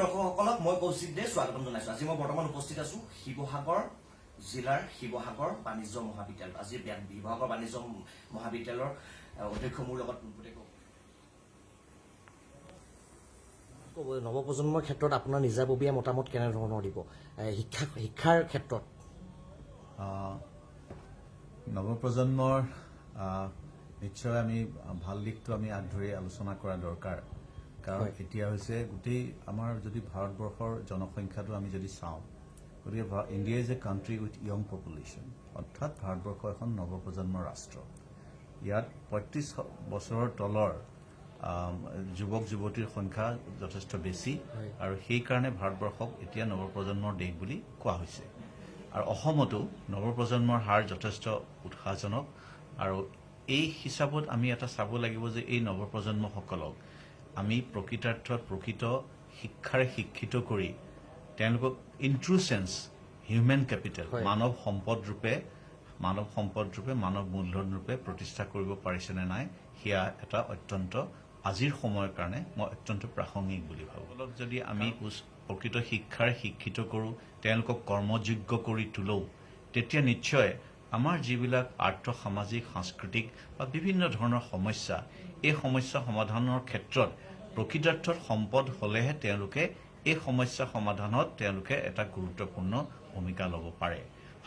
দৰ্শকসকলক মই কৌশিক দে স্বাগতম জনাইছো। আজি মই বৰ্তমান উপস্থিত আছো শিৱসাগৰ জিলাৰ শিৱসাগৰ বাণিজ্য মহাবিদ্যালয় আজি শিৱসাগৰ বাণিজ্য মহাবিদ্যালয়ৰ অধ্যক্ষ মোৰ লগত নৱপ্ৰজন্মৰ ক্ষেত্ৰত আপোনাৰ নিজাববীয়া মতামত কেনেধৰণৰ দিব? শিক্ষা শিক্ষাৰ ক্ষেত্ৰত। নৱপ্ৰজন্মৰ নিশ্চয় আমি ভাল দিশটো আমি আগ ধৰি আলোচনা কৰা দৰকাৰ। কাৰণ। এতিয়া হৈছে গোটেই আমাৰ যদি ভাৰতবৰ্ষৰ জনসংখ্যাটো আমি যদি চাওঁ গতিকে India is a country with young population অৰ্থাৎ ভাৰতবৰ্ষ এখন নৱপ্ৰজন্মৰ ৰাষ্ট্ৰ ইয়াত পঁয়ত্ৰিছ বছৰৰ তলৰ যুৱক যুৱতীৰ সংখ্যা যথেষ্ট বেছি। আৰু সেইকাৰণে ভাৰতবৰ্ষক এতিয়া নৱপ্ৰজন্মৰ দেশ বুলি কোৱা হৈছে আৰু অসমতো নৱপ্ৰজন্মৰ হাৰ যথেষ্ট উৎসাহজনক আৰু এই হিচাপত আমি এটা চাব লাগিব যে এই নৱপ্ৰজন্মসকলক আমি প্ৰকৃতাৰ্থত প্ৰকৃত শিক্ষাৰে শিক্ষিত কৰি তেওঁলোকক ইনট্ৰু চেন্স হিউমেন কেপিটেল। মানৱ সম্পদ ৰূপে মানৱ সম্পদ ৰূপে মানৱ মূলধন ৰূপে প্ৰতিষ্ঠা কৰিব পাৰিছেনে নাই সেয়া এটা অত্যন্ত আজিৰ সময়ৰ কাৰণে মই অত্যন্ত প্ৰাসংগিক বুলি ভাবোঁ অলপ যদি আমি প্ৰকৃত শিক্ষাৰে শিক্ষিত কৰোঁ তেওঁলোকক কৰ্মযোগ্য কৰি তোলোঁ তেতিয়া নিশ্চয় আমাৰ যিবিলাক আৰ্থ সামাজিক সাংস্কৃতিক বা বিভিন্ন ধৰণৰ সমস্যা এই সমস্যা সমাধানৰ ক্ষেত্ৰত প্ৰকৃতাৰ্থত সম্পদ হ'লেহে তেওঁলোকে এই সমস্যা সমাধানত তেওঁলোকে এটা গুৰুত্বপূৰ্ণ ভূমিকা ল'ব পাৰে।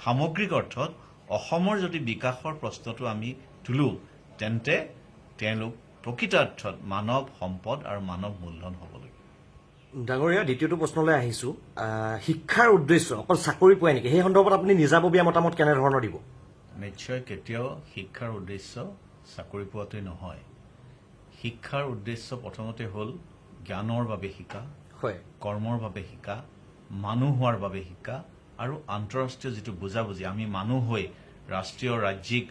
সামগ্ৰিক অৰ্থত অসমৰ যদি বিকাশৰ প্ৰশ্নটো আমি তোলোঁ তেন্তে তেওঁলোক প্ৰকৃতাৰ্থত মানৱ সম্পদ আৰু মানৱ মূলধন হ'ব লাগিব ডাঙৰীয়া দ্বিতীয়টো প্ৰশ্নলৈ আহিছো। আহ, শিক্ষাৰ উদ্দেশ্য অকল চাকৰি পোৱাই নেকি? সেই সন্দৰ্ভত আপুনি নিজাববীয়া মতামত কেনেধৰণৰ দিব? নিশ্চয় কেতিয়াও শিক্ষাৰ উদ্দেশ্য চাকৰি পোৱাটোৱে নহয়। শিক্ষাৰ উদ্দেশ্য প্ৰথমতে হ'ল জ্ঞানৰ বাবে শিকা হয়। কৰ্মৰ বাবে শিকা মানুহ হোৱাৰ বাবে শিকা আৰু আন্তঃৰাষ্ট্ৰীয় যিটো বুজাবুজি আমি মানুহ হৈ ৰাষ্ট্ৰীয় ৰাজ্যিক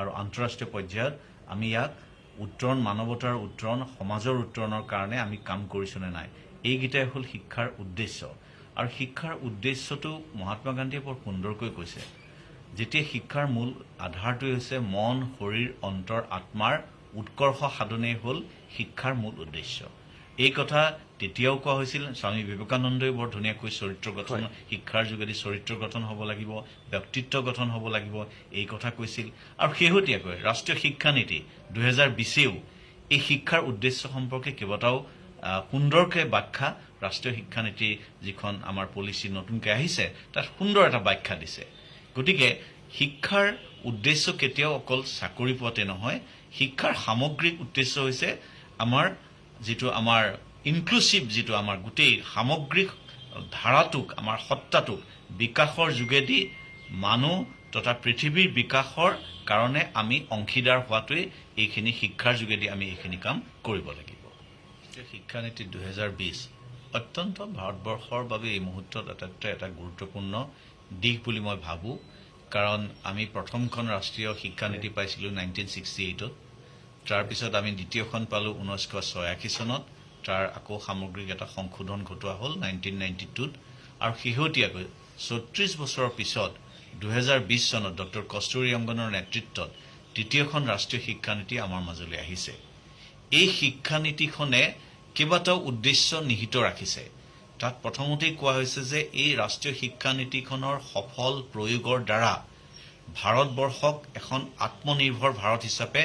আৰু আন্তঃৰাষ্ট্ৰীয় পৰ্যায়ত আমি ইয়াক উত্তৰণ মানৱতাৰ উত্তৰণ সমাজৰ উত্তৰণৰ কাৰণে আমি কাম কৰিছোঁ নে নাই এইকেইটাই হ'ল শিক্ষাৰ উদ্দেশ্য। আৰু শিক্ষাৰ উদ্দেশ্যটো মহাত্মা গান্ধীয়ে বৰ সুন্দৰকৈ কৈছে যেতিয়া শিক্ষাৰ মূল আধাৰটোৱে হৈছে মন শৰীৰ অন্তৰ আত্মাৰ উৎকৰ্ষ সাধনেই হ'ল শিক্ষাৰ মূল উদ্দেশ্য। এই কথা তেতিয়াও কোৱা হৈছিল স্বামী বিবেকানন্দই বৰ ধুনীয়াকৈ চৰিত্ৰ গঠন। শিক্ষাৰ যোগেদি চৰিত্ৰ গঠন হ'ব লাগিব ব্যক্তিত্ব গঠন হ'ব লাগিব এই কথা কৈছিল। আৰু শেহতীয়াকৈ ৰাষ্ট্ৰীয় শিক্ষানীতি দুহেজাৰ বিছেও এই শিক্ষাৰ উদ্দেশ্য সম্পৰ্কে কেইবাটাও সুন্দৰকৈ ব্যাখ্যা ৰাষ্ট্ৰীয় শিক্ষানীতিৰ যিখন আমাৰ পলিচি নতুনকৈ আহিছে তাত সুন্দৰ এটা ব্যাখ্যা দিছে। গতিকে শিক্ষাৰ উদ্দেশ্য কেতিয়াও অকল চাকৰি পোৱাতে নহয় শিক্ষাৰ সামগ্ৰিক উদ্দেশ্য হৈছে আমাৰ যিটো আমাৰ ইনক্লুচিভ যিটো আমাৰ গোটেই সামগ্ৰিক ধাৰাটোক আমাৰ সত্তাটোক বিকাশৰ যোগেদি মানুহ তথা পৃথিৱীৰ বিকাশৰ কাৰণে আমি অংশীদাৰ হোৱাটোৱেই এইখিনি শিক্ষাৰ যোগেদি আমি এইখিনি কাম কৰিব লাগিব। শিক্ষানীতি দুহেজাৰ বিছ অত্যন্ত ভাৰতবৰ্ষৰ বাবে এই মুহূৰ্তত আটাইতকৈ এটা গুৰুত্বপূৰ্ণ দিশ বুলি মই ভাবোঁ। কাৰণ আমি প্ৰথমখন ৰাষ্ট্ৰীয় শিক্ষানীতি পাইছিলোঁ নাইনটিন ছিক্সটি এইটত তাৰপিছত আমি দ্বিতীয়খন পালোঁ ঊনৈছশ ছয়াশী চনত। তাৰ আকৌ সামগ্ৰিক এটা সংশোধন ঘটোৱা হ'ল নাইনটিন নাইণ্টি টুত আৰু শেহতীয়াকৈ চৌত্ৰিছ বছৰৰ পিছত দুহেজাৰ বিছ চনত ডক্টৰ কস্তুৰী অংগনৰ নেতৃত্বত তৃতীয়খন ৰাষ্ট্ৰীয় শিক্ষানীতি আমাৰ মাজলৈ আহিছে। এই শিক্ষানীতিখনে কেইবাটাও উদ্দেশ্য নিহিত ৰাখিছে। তাত প্ৰথমতেই কোৱা হৈছে যে এই ৰাষ্ট্ৰীয় শিক্ষানীতিখনৰ সফল প্ৰয়োগৰ দ্বাৰা ভাৰতবৰ্ষক এখন আত্মনিৰ্ভৰ ভাৰত হিচাপে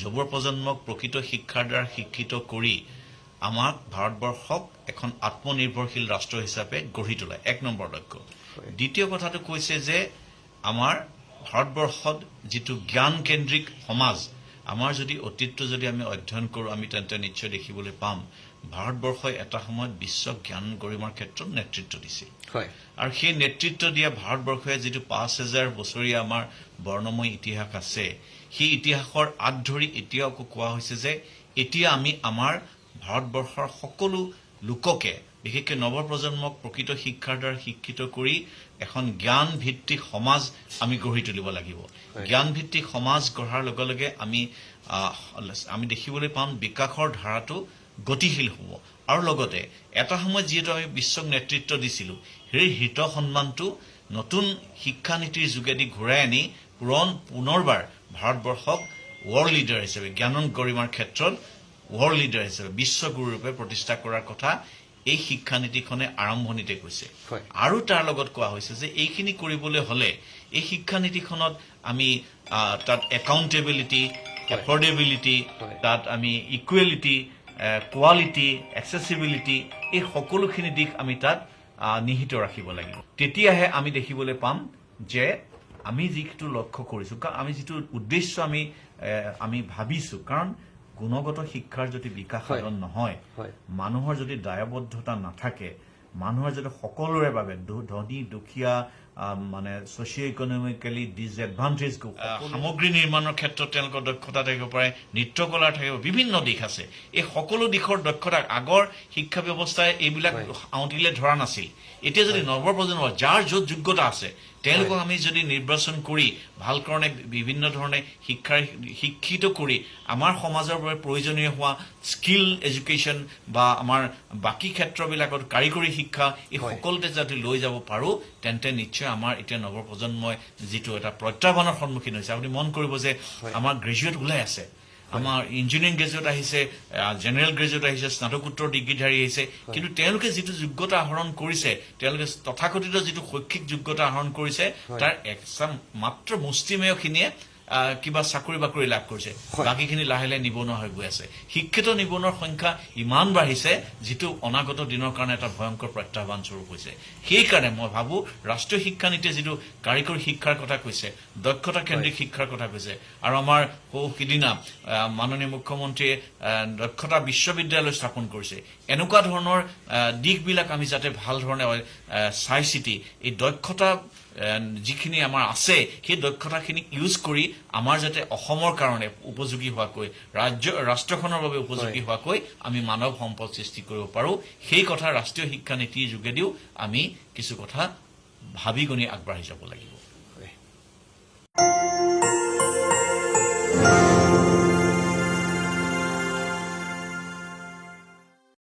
যুৱ প্ৰজন্মক প্ৰকৃত শিক্ষাৰ দ্বাৰা শিক্ষিত কৰি আমাক ভাৰতবৰ্ষক এখন আত্মনিৰ্ভৰশীল ৰাষ্ট্ৰ হিচাপে গঢ়ি তোলা। এক নম্বৰ লক্ষ্য। দ্বিতীয় কথাটো কৈছে যে আমাৰ ভাৰতবৰ্ষত যিটো জ্ঞানকেন্দ্ৰিক সমাজ আমাৰ যদি অতীতটো যদি আমি অধ্যয়ন কৰোঁ আমি তেন্তে নিশ্চয় দেখিবলৈ পাম ভাৰতবৰ্ষই এটা সময়ত বিশ্ব জ্ঞান গৰিমাৰ ক্ষেত্ৰত নেতৃত্ব দিছিল। আৰু সেই নেতৃত্ব দিয়া ভাৰতবৰ্ষই যিটো পাঁচ হেজাৰ বছৰীয়া আমাৰ বৰ্ণময় ইতিহাস আছে সেই ইতিহাসৰ আঁত ধৰি এতিয়াও আকৌ কোৱা হৈছে যে এতিয়া আমি আমাৰ ভাৰতবৰ্ষৰ সকলো লোককে বিশেষকৈ নৱপ্ৰজন্মক প্ৰকৃত শিক্ষাৰ দ্বাৰা শিক্ষিত কৰি এখন জ্ঞান ভিত্তিক সমাজ আমি গঢ়ি তুলিব লাগিব। জ্ঞান ভিত্তিক সমাজ গঢ়াৰ লগে লগে আমি আমি দেখিবলৈ পাম বিকাশৰ ধাৰাটো গতিশীল হ'ব আৰু লগতে এটা সময়ত যিহেতু আমি বিশ্বক নেতৃত্ব দিছিলোঁ সেই হিত সন্মানটো নতুন শিক্ষানীতিৰ যোগেদি ঘূৰাই আনি পুৰণ পুনৰবাৰ ভাৰতবৰ্ষক ৱৰ্ল্ড লিডাৰ হিচাপে জ্ঞানন গৰিমাৰ ক্ষেত্ৰত ৱৰ্ল্ড লিডাৰ হিচাপে বিশ্বগুৰুৰূপে প্ৰতিষ্ঠা কৰাৰ কথা এই শিক্ষানীতিখনে আৰম্ভণিতে কৈছে। আৰু তাৰ লগত কোৱা হৈছে যে এইখিনি কৰিবলৈ হ'লে এই শিক্ষানীতিখনত আমি তাত একাউণ্টেবিলিটি এফৰ্ডেবিলিটি। তাত আমি ইকুৱেলিটি কোৱালিটি এক্সেচিবিলিটি এই সকলোখিনি দিশ আমি তাত নিহিত ৰাখিব লাগিব। তেতিয়াহে আমি দেখিবলৈ পাম যে আমি যিটো লক্ষ্য কৰিছো কাৰণ আমি যিটো উদ্দেশ্য আমি আমি ভাবিছো কাৰণ গুণগত শিক্ষাৰ যদি বিকাশ সাধন নহয় মানুহৰ যদি দায়বদ্ধতা নাথাকে মানুহৰ যদি সকলোৰে বাবে ধনী দুখীয়া মানে ছচিঅ' ইকনমিকেলি ডিজএডভান্টেজ সামগ্ৰী নিৰ্মাণৰ ক্ষেত্ৰত তেওঁলোকৰ দক্ষতা থাকিব পাৰে নৃত্যকলাৰ থাকিব বিভিন্ন দিশ আছে। এই সকলো দিশৰ দক্ষতা আগৰ শিক্ষা ব্যৱস্থাই এইবিলাক আওঁতিলে আউটিলে ধৰা নাছিল। এতিয়া যদি নৱপ্ৰজন্ম যাৰ য'ত যোগ্যতা আছে তেওঁলোকক আমি যদি নিৰ্বাচন কৰি ভাল কাৰণে বিভিন্ন ধৰণে শিক্ষাৰ শিক্ষিত কৰি আমাৰ সমাজৰ বাবে প্ৰয়োজনীয় হোৱা স্কিল এডুকেশ্যন বা আমাৰ বাকী ক্ষেত্ৰবিলাকত কাৰিকৰী শিক্ষা এই। সকলোতে যাতে লৈ যাব পাৰোঁ তেন্তে নিশ্চয় আমাৰ এতিয়া নৱপ্ৰজন্মই যিটো এটা প্ৰত্যাহ্বানৰ সন্মুখীন হৈছে আপুনি মন কৰিব যে। আমাৰ গ্ৰেজুৱেট ওলাই আছে আমাৰ ইঞ্জিনিয়াৰিং গ্ৰেজুৱেট আহিছে জেনেৰেল গ্ৰেজুৱেট আহিছে স্নাতকোত্তৰ ডিগ্ৰীধাৰী আহিছে। কিন্তু তেওঁলোকে যিটো যোগ্যতা আহৰণ কৰিছে তেওঁলোকে তথাকথিত যিটো শৈক্ষিক যোগ্যতা আহৰণ কৰিছে। তাৰ এক মাত্ৰ মুষ্টিমেয়খিনিয়ে কিবা চাকৰি বাকৰি লাভ কৰিছে। বাকীখিনি লাহে লাহে নিবনুৱা হৈ গৈ আছে। শিক্ষিত নিবনুৱাৰ সংখ্যা ইমান বাঢ়িছে যিটো অনাগত দিনৰ কাৰণে এটা ভয়ংকৰ প্ৰত্যাহ্বান স্বৰূপ হৈছে। সেইকাৰণে মই ভাবো ৰাষ্ট্ৰীয় শিক্ষানীতিয়ে যিটো কাৰিকৰী শিক্ষাৰ কথা কৈছে দক্ষতা কেন্দ্ৰিক শিক্ষাৰ কথা কৈছে আৰু আমাৰ সৌ সিদিনা মাননীয় মুখ্যমন্ত্ৰীয়ে দক্ষতা বিশ্ববিদ্যালয় স্থাপন কৰিছে। এনেকুৱা ধৰণৰ দিশবিলাক আমি যাতে ভালো ধৰণে চাই চিতি এই দক্ষতা যিখিনি আমাৰ আছে সেই দক্ষতাখিনি ইউজ কৰি আমাৰ যাতে অসমৰ কাৰণে উপযোগী হোৱাকৈ ৰাজ্য ৰাষ্ট্ৰখনৰ বাবে উপযোগী। হোৱাকৈ আমি মানৱ সম্পদ সৃষ্টি কৰিব পাৰোঁ সেই কথা ৰাষ্ট্ৰীয় শিক্ষানীতিৰ যোগেদিও আমি কিছু কথা ভাবি গুণি আগবাঢ়ি যাব লাগিব